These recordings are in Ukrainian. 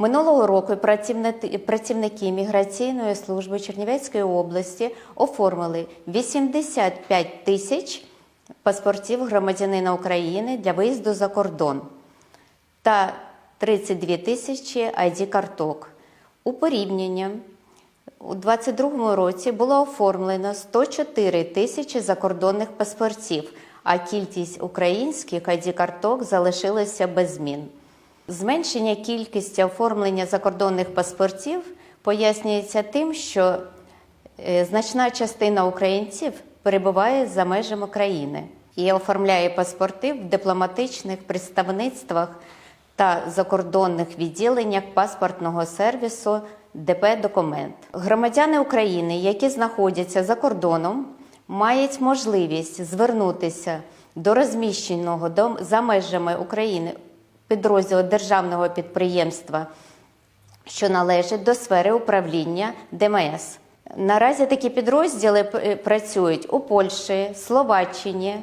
Минулого року працівники, міграційної служби Чернівецької області оформили 85 тисяч паспортів громадянина України для виїзду за кордон та 32 тисячі id карток У порівнянні у 2022 році було оформлено 104 тисячі закордонних паспортів, а кількість українських id карток залишилася без змін. Зменшення кількості оформлення закордонних паспортів пояснюється тим, що е, значна частина українців перебуває за межами країни і оформляє паспорти в дипломатичних представництвах та закордонних відділеннях паспортного сервісу ДП Документ. Громадяни України, які знаходяться за кордоном, мають можливість звернутися до розміщеного за межами України підрозділу державного підприємства, що належить до сфери управління ДМС. Наразі такі підрозділи працюють у Польщі, Словаччині,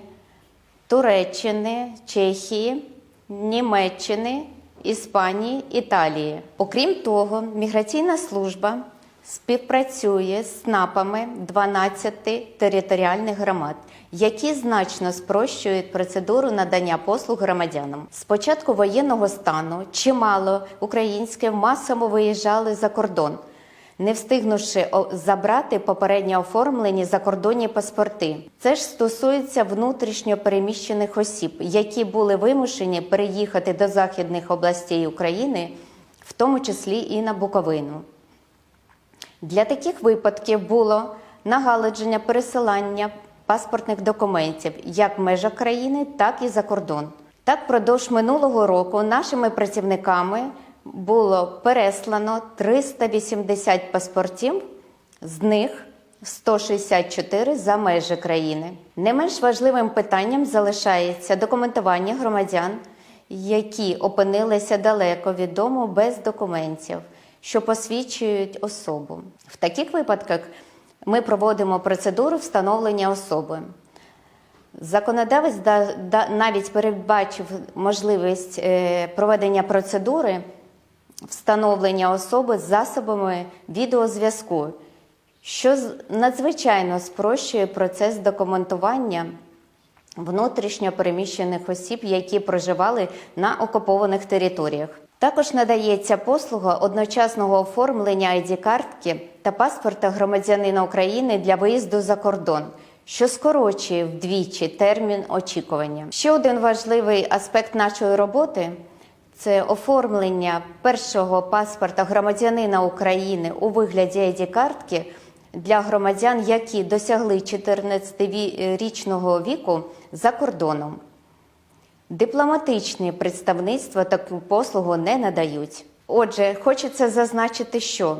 Туреччини, Чехії, Німеччини, Іспанії, Італії. Окрім того, міграційна служба співпрацює з СНАПами 12 територіальних громад, які значно спрощують процедуру надання послуг громадянам. З початку воєнного стану чимало українських масово виїжджали за кордон не встигнувши забрати попередньо оформлені закордонні паспорти. Це ж стосується внутрішньо переміщених осіб, які були вимушені переїхати до західних областей України, в тому числі і на Буковину. Для таких випадків було нагаладження пересилання паспортних документів як в межах країни, так і за кордон. Так, впродовж минулого року нашими працівниками було переслано 380 паспортів, з них 164 за межі країни. Не менш важливим питанням залишається документування громадян, які опинилися далеко від дому без документів, що посвідчують особу. В таких випадках ми проводимо процедуру встановлення особи. Законодавець да, да, навіть передбачив можливість е, проведення процедури встановлення особи з засобами відеозв'язку, що надзвичайно спрощує процес документування внутрішньо переміщених осіб, які проживали на окупованих територіях. Також надається послуга одночасного оформлення id картки та паспорта громадянина України для виїзду за кордон, що скорочує вдвічі термін очікування. Ще один важливий аспект нашої роботи це оформлення першого паспорта громадянина України у вигляді id картки для громадян, які досягли 14-річного віку за кордоном. Дипломатичні представництва таку послугу не надають. Отже, хочеться зазначити, що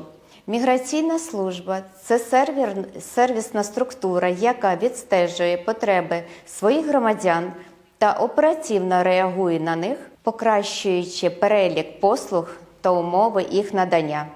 міграційна служба це сервір, сервісна структура, яка відстежує потреби своїх громадян та оперативно реагує на них, покращуючи перелік послуг та умови їх надання.